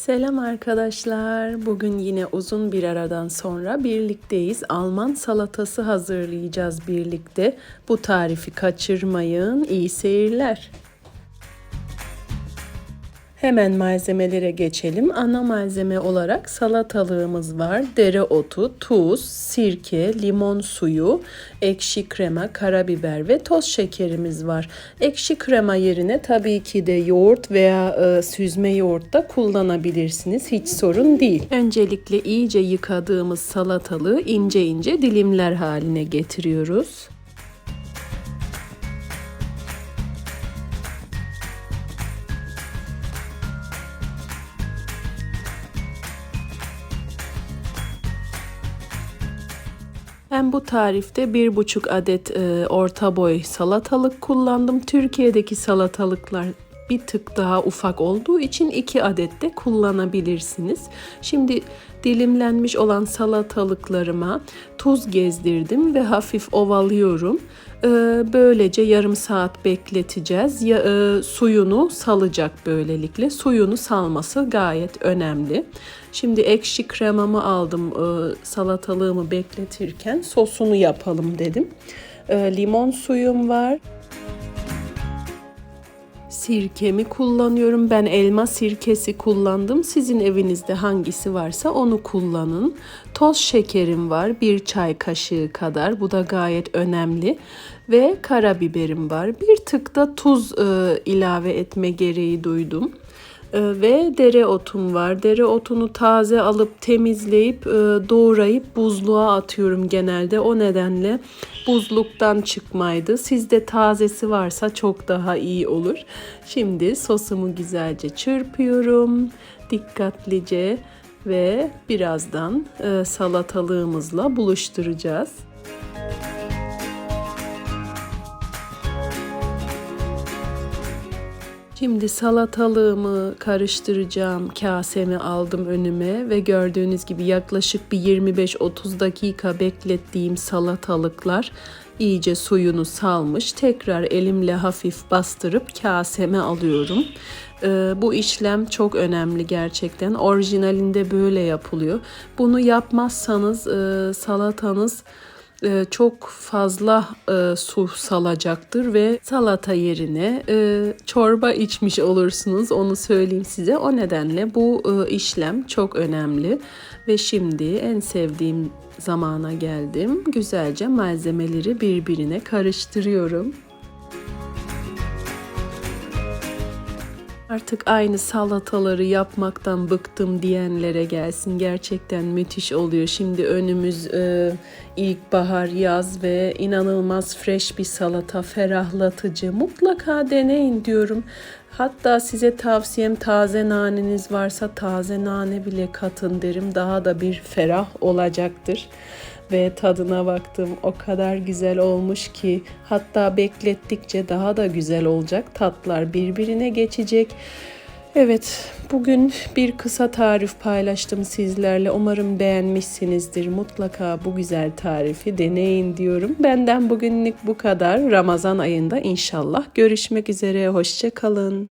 Selam arkadaşlar. Bugün yine uzun bir aradan sonra birlikteyiz. Alman salatası hazırlayacağız birlikte. Bu tarifi kaçırmayın. İyi seyirler. Hemen malzemelere geçelim. Ana malzeme olarak salatalığımız var. Dereotu, tuz, sirke, limon suyu, ekşi krema, karabiber ve toz şekerimiz var. Ekşi krema yerine tabii ki de yoğurt veya e, süzme yoğurt da kullanabilirsiniz. Hiç sorun değil. Öncelikle iyice yıkadığımız salatalığı ince ince dilimler haline getiriyoruz. Ben bu tarifte bir buçuk adet e, orta boy salatalık kullandım. Türkiye'deki salatalıklar bir tık daha ufak olduğu için iki adet de kullanabilirsiniz. Şimdi dilimlenmiş olan salatalıklarıma tuz gezdirdim ve hafif ovalıyorum. Ee, böylece yarım saat bekleteceğiz. E, suyunu salacak böylelikle. Suyunu salması gayet önemli. Şimdi ekşi kremamı aldım e, salatalığımı bekletirken sosunu yapalım dedim. E, limon suyum var. Sirkemi kullanıyorum. Ben elma sirkesi kullandım. Sizin evinizde hangisi varsa onu kullanın. Toz şekerim var. Bir çay kaşığı kadar. Bu da gayet önemli. Ve karabiberim var. Bir tık da tuz e, ilave etme gereği duydum. E, ve dereotum var. Dereotunu taze alıp temizleyip e, doğrayıp buzluğa atıyorum genelde. O nedenle buzluktan çıkmaydı. Sizde tazesi varsa çok daha iyi olur. Şimdi sosumu güzelce çırpıyorum. Dikkatlice ve birazdan e, salatalığımızla buluşturacağız. Şimdi salatalığımı karıştıracağım. Kasemi aldım önüme ve gördüğünüz gibi yaklaşık bir 25-30 dakika beklettiğim salatalıklar iyice suyunu salmış. Tekrar elimle hafif bastırıp kaseme alıyorum. Ee, bu işlem çok önemli gerçekten. Orijinalinde böyle yapılıyor. Bunu yapmazsanız e, salatanız e, çok fazla e, su salacaktır ve salata yerine e, çorba içmiş olursunuz onu söyleyeyim size. O nedenle bu e, işlem çok önemli ve şimdi en sevdiğim zamana geldim. Güzelce malzemeleri birbirine karıştırıyorum. Artık aynı salataları yapmaktan bıktım diyenlere gelsin. Gerçekten müthiş oluyor. Şimdi önümüz e, ilkbahar, yaz ve inanılmaz fresh bir salata, ferahlatıcı. Mutlaka deneyin diyorum. Hatta size tavsiyem taze naneniz varsa taze nane bile katın derim. Daha da bir ferah olacaktır ve tadına baktım. O kadar güzel olmuş ki hatta beklettikçe daha da güzel olacak. Tatlar birbirine geçecek. Evet, bugün bir kısa tarif paylaştım sizlerle. Umarım beğenmişsinizdir. Mutlaka bu güzel tarifi deneyin diyorum. Benden bugünlük bu kadar. Ramazan ayında inşallah görüşmek üzere. Hoşça kalın.